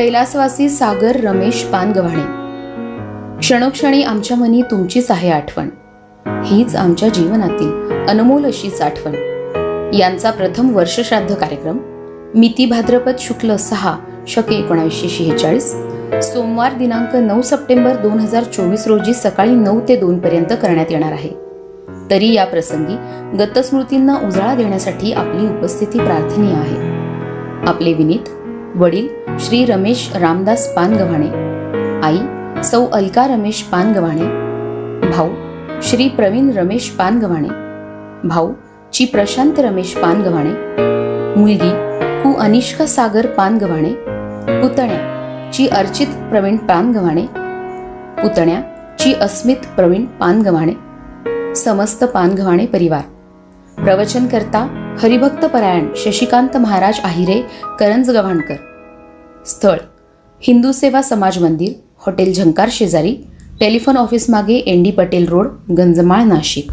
कैलासवासी सागर रमेश पानगव्हाणे. क्षणोक्षणी आमच्या मनी तुमचीच आहे आठवण. हीच आमच्या जीवनातील अनमोल अशीच आठवण. यांचा प्रथम वर्षश्राद्ध कार्यक्रम मिती भाद्रपद शुक्ल सहा शके एकोणावीसशे शेहेचाळीस सोमवार दिनांक नऊ सप्टेंबर दोन हजार चोवीस रोजी सकाळी नऊ ते दोन पर्यंत करण्यात येणार आहे. तरी या प्रसंगी गतस्मृतींना उजाळा देण्यासाठी आपली उपस्थिती प्रार्थनीय आहे. आपले विनीत वडील श्री रमेश रामदास पानगव्हाणे. आई सौ अलका रमेश पानगव्हाणे. भाऊ श्री प्रवीण रमेश पानगव्हाणे. भाऊ ची प्रशांत रमेश पानगव्हाणे. मुलगी कु अनिष्का सागर पानगव्हाणे. पुतण्या ची अर्चित प्रवीण पानगव्हाणे. पुतण्या ची अस्मित प्रवीण पानगव्हाणे. समस्त पानगव्हाणे परिवार. प्रवचनकर्ता हरिभक्त परायण शशिकांत महाराज आहिरे करंज गव्हाणकर. स्थळ हिंदू सेवा समाज मंदिर हॉटेल झंकार शेजारी टेलिफोन ऑफिस मागे N D Patel road Ganjmal Nashik.